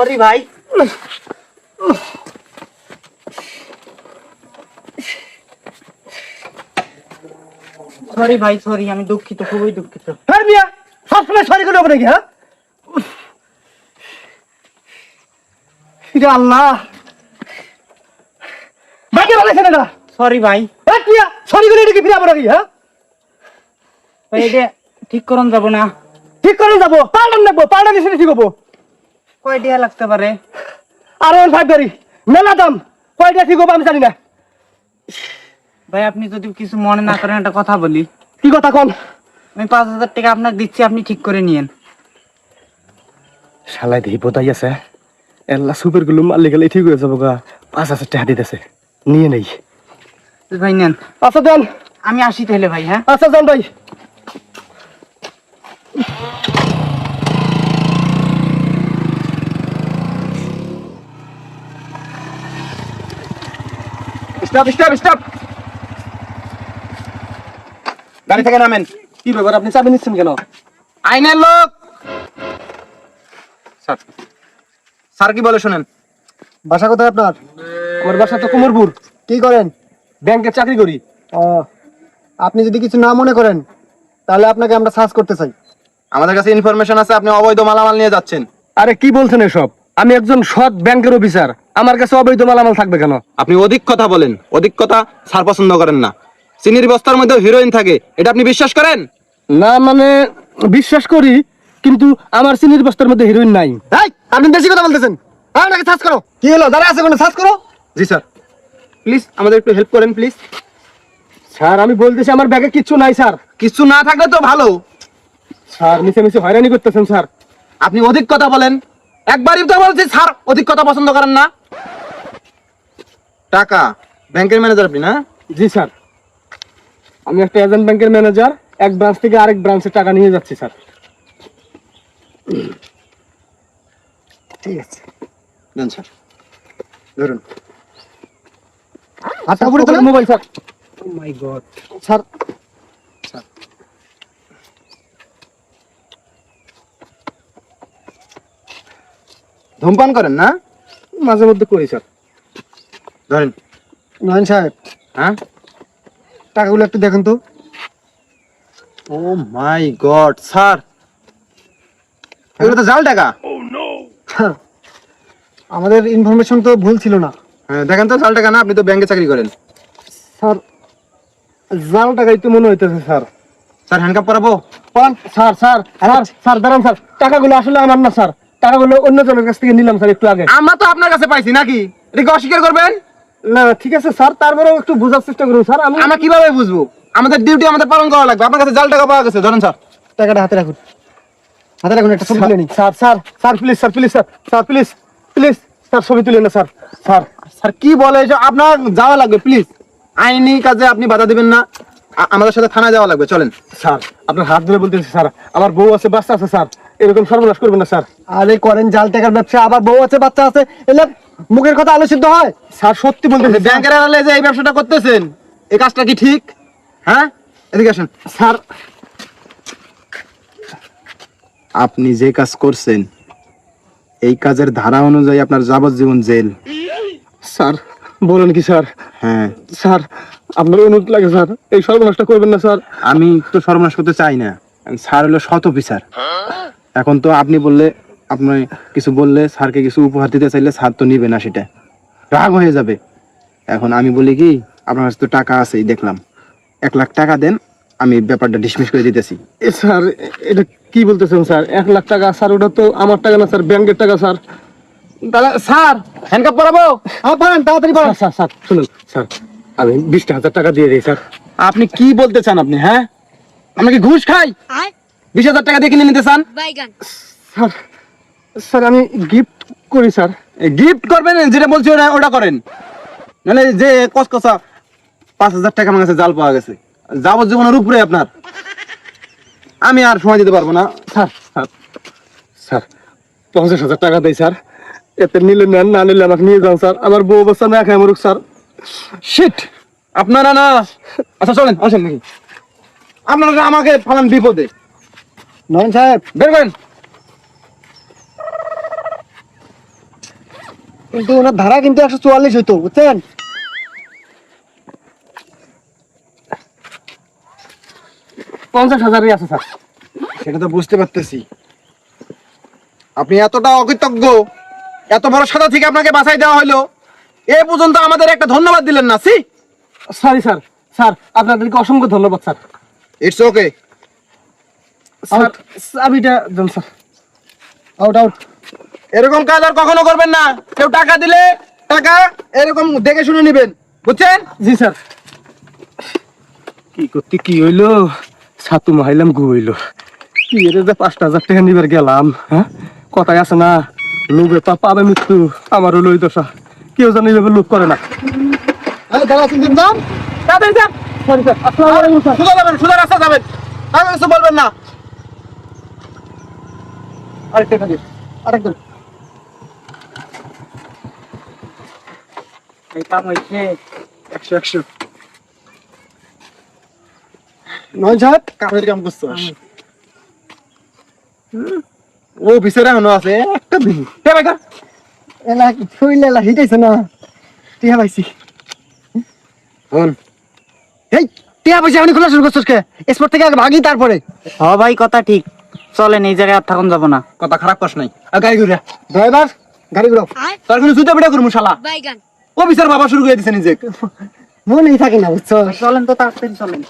Sorry ভাই। Sorry ভাই sorry আমি দুঃখিত খুবই দুঃখিত। হ্যাঁ মিয়া সবসময় সরি করে নাকি হ্যাঁ? আল্লাহ। বাকি সরি ভাই। মিয়া সরি করে এটাকে ফিরে হ্যাঁ? ভাই এটা ঠিক করুন যাব না। ঠিক করে যাব পাল্টান নেব পাল্টান এসে ঠিক হব কয় লাগতে পারে? আর ওয়ান ফাইভ গাড়ি মেলা দাম। ঠিক হব আমি জানি না। ভাই আপনি যদি কিছু মনে না করেন একটা কথা বলি। কি কথা কন? আমি পাঁচ হাজার টাকা আপনাকে দিচ্ছি আপনি ঠিক করে নিয়েন। শালাই দেহি বোধাই আছে। এল্লা সুপারগুলো মারলে গেলে ঠিক হয়ে যাব গা। পাঁচ হাজার টাকা দিতেছে। নিয়ে নেই। ভাই নেন। আচ্ছা দেন। আমি আসি তাহলে ভাই হ্যাঁ? আচ্ছা যান ভাই। স্টপ স্টপ স্টপ গাড়ি থেকে নামেন। কি ব্যাপার আপনি চাবি নিচ্ছেন কেন? আইনের লোক! স্যার স্যার কি বলে শুনেন? বাসা কোথায় আপনার? আমার বাসা তো কুমোরপুর। কি করেন? ব্যাংকে চাকরি করি। ও আপনি যদি কিছু না মনে করেন তাহলে আপনাকে আমরা সার্চ করতে চাই। আমাদের কাছে ইনফরমেশন আছে আপনি অবৈধ মালামাল নিয়ে যাচ্ছেন। আরে কি বলছেন এসব? আমি একজন সৎ ব্যাংকের অফিসার। আমার কাছে অবৈধ মালামাল থাকবে কেন? আপনি অধিক কথা বলেন। অধিক কথা স্যার পছন্দ করেন না। চিনির বস্তার মধ্যে হিরোইন থাকে। এটা আপনি বিশ্বাস করেন? না মানে বিশ্বাস করি কিন্তু আমার চিনির বস্তার মধ্যে হিরোইন নাই। আপনি বেশি কথা বলতেছেন। আপনাকে সার্চ করো। কি হলো? যারা আছে কোনো সার্চ করো? জি স্যার। প্লিজ আমাদের একটু হেল্প করেন প্লিজ। স্যার আমি বলতেছি আমার ব্যাগে কিচ্ছু নাই স্যার। কিছু না থাকলে তো ভালো। স্যার মিছে মিছে হয়রানি করতেছেন স্যার। আপনি অধিক কথা বলেন। একবারই তো বলছি স্যার অধিক কথা পছন্দ করেন না। টাকা ব্যাংকের ম্যানেজার আপনি না? জি স্যার। আমি একটা এজেন্ট ব্যাংকের ম্যানেজার এক ব্রাঞ্চ থেকে আরেক ব্রাঞ্চে টাকা নিয়ে যাচ্ছি স্যার। ঠিক আছে। দেন স্যার। ধরুন। আচ্ছা mobile sir. Oh my god sir ধূমপান করেন না? মাঝে মধ্যে করি স্যার। ধরেন। নয়ন সাহেব। হ্যাঁ? টাকাগুলো একটু দেখুন তো। Oh my god sir. এগুলো তো জাল টাকা। আমাদের ইনফরমেশন তো ভুল ছিল না। হ্যাঁ দেখেন তো জাল টাকা না আপনি তো ব্যাংকে চাকরি করেন। স্যার জাল টাকাই তো মনে হইতেছে স্যার। স্যার হ্যান্ডকাপ পরাবো? পান স্যার স্যার স্যার স্যার দাঁড়ান স্যার। টাকাগুলো আসলে আমার না স্যার। টাকাগুলো অন্য জনের কাছ থেকে নিলাম স্যার একটু আগে। আমরা তো আপনার কাছে পাইছি নাকি? এটাকে অস্বীকার করবেন? না ঠিক আছে স্যার তারপরেও একটু বোঝার চেষ্টা করুন স্যার আমি আমরা কীভাবে বুঝব? আমাদের ডিউটি আমাদের পালন করা লাগবে। আপনার কাছে জাল টাকা পাওয়া গেছে ধরেন স্যার। টাকাটা হাতে রাখুন। হাতে রাখুন একটা ছবি তুলে নিন। Sir sir sir please sir please sir sir please please sir ছবি তুলে না স্যার। স্যার স্যার কি বলে এসব? আপনার যাওয়া লাগবে প্লিজ আইনি কাজে আপনি বাধা দিবেন না। আমাদের সাথে থানায় যাওয়া লাগবে চলেন। স্যার আপনার হাত ধরে বলতেছি স্যার। আমার বউ আছে বাচ্চা আছে স্যার। এরকম সর্বনাশ করবেন না স্যার। আরে করেন জাল টাকার ব্যবসা আবার বউ আছে বাচ্চা আছে এলে মুখের কথা আলোচিত হয়। স্যার সত্যি বলতেছি ব্যাংকের ব্যাংকের আড়ালে যে এই ব্যবসাটা করতেছেন এই কাজটা কি ঠিক? হ্যাঁ? এদিকে আসেন। স্যার আপনি যে কাজ করছেন এই কাজের ধারা অনুযায়ী আপনার যাবজ্জীবন জেল। স্যার বলেন কি স্যার? হ্যাঁ। স্যার আপনার অনুরোধ লাগে স্যার। এই সর্বনাশটা করবেন না স্যার। আমি তো সর্বনাশ করতে চাই না। স্যার হলো শত অফিসার। এখন তো আপনি বললে আপনি কিছু বললে স্যারকে কিছু উপহার দিতে চাইলে স্যার তো নিবে না সেটা। রাগ হয়ে যাবে। এখন আমি বলি কি আপনার কাছে তো টাকা আছেই দেখলাম। এক লাখ টাকা দেন আমি ব্যাপারটা ডিসমিস করে দিতেছি। স্যার এটা কি বলতেছেন স্যার? এক লাখ টাকা স্যার ওটা তো আমার টাকা না স্যার ব্যাংকের টাকা স্যার। তাহলে স্যার হ্যান্ডকাপ পরাবো? হ্যাঁ পারেন তাড়াতাড়ি পারেন। স্যার স্যার শুনুন স্যার আমি বিশটা হাজার টাকা দিয়ে দিই স্যার। আপনি কি বলতে চান আপনি হ্যাঁ? আমরা কি ঘুষ খাই? বিশ হাজার টাকা দিয়ে কিনে নিতে চান? স্যার স্যার আমি গিফট করি স্যার। গিফট করবেন যেটা বলছি ওটা ওটা করেন। নাহলে যে কসকসা পাঁচ হাজার টাকা আমার কাছে জাল পাওয়া গেছে। যাবজ্জীবনের উপরে আপনার। আমি আর সময় দিতে পারব না। স্যার স্যার স্যার পঞ্চাশ হাজার টাকা দেয় স্যার। এতে নিলে নেন না নিলে আমাকে নিয়ে যান স্যার। আমার বউ অবস্থা না খায় মরুক স্যার। শিট আপনারা না আচ্ছা চলেন আসেন নাকি। আপনারা আমাকে ফালান বিপদে। নয়ন সাহেব বের করেন কিন্তু ওনার ধারা কিন্তু একশো চুয়াল্লিশ হইতো বুঝছেন? পঞ্চাশ হাজারই আছে স্যার। সেটা তো বুঝতে পারতেছি। আপনি এতটা অকৃতজ্ঞ এত বড় সাদা থেকে আপনাকে বাঁচাই দেওয়া হলো এ পর্যন্ত আমাদের একটা ধন্যবাদ দিলেন না সি? সরি স্যার স্যার আপনাদেরকে অসংখ্য ধন্যবাদ স্যার। ইটস ওকে চাবিটা দেন স্যার। আউট আউট এরকম কাজ আর কখনো করবেন না। কেউ টাকা দিলে টাকা এরকম দেখে শুনে নেবেন। বুঝছেন? জি স্যার। কি করতে কি হইল? ছাতু মাইলাম গু হইল। কি এর যে পাঁচটা হাজার টাকা নিবার গেলাম হ্যাঁ? কথাই আছে না লোভে তো পাবে মৃত্যু আমার লই দশা। কেউ জানি এভাবে লোভ করে না। যাবেন যান। সরি স্যার আসসালামু আলাইকুম স্যার। সোজা যাবেন রাস্তা যাবেন। তাহলে কিছু বলবেন না। আরেকটা খালি আরেকটা। এই কাম হইছে একশো একশো। নয় সাহেব কামের কাম করছ ও ভিতরে এখনও আছে একটা দিন। কে বেকার এলা শরীর এলা হিটাইছে না? টিয়া পাইছি। হন এই টিয়া পাইছি আমি খোলা শুরু করছিস কে? স্পট থেকে আগে ভাগি তারপরে। হ ভাই কথা ঠিক। চলেন এই জায়গায় আর থাকুন যাব না। কথা খারাপ কষ্ট নাই। আর গাড়ি ঘুরে। ড্রাইভার গাড়ি ঘুরাও। তার কোনো জুতা পিটা করব শালা। ও বিচার বাবা শুরু করে দিছে নিজে মনেই থাকে না বুঝছ চলেন তো তাড়াতাড়ি চলেন।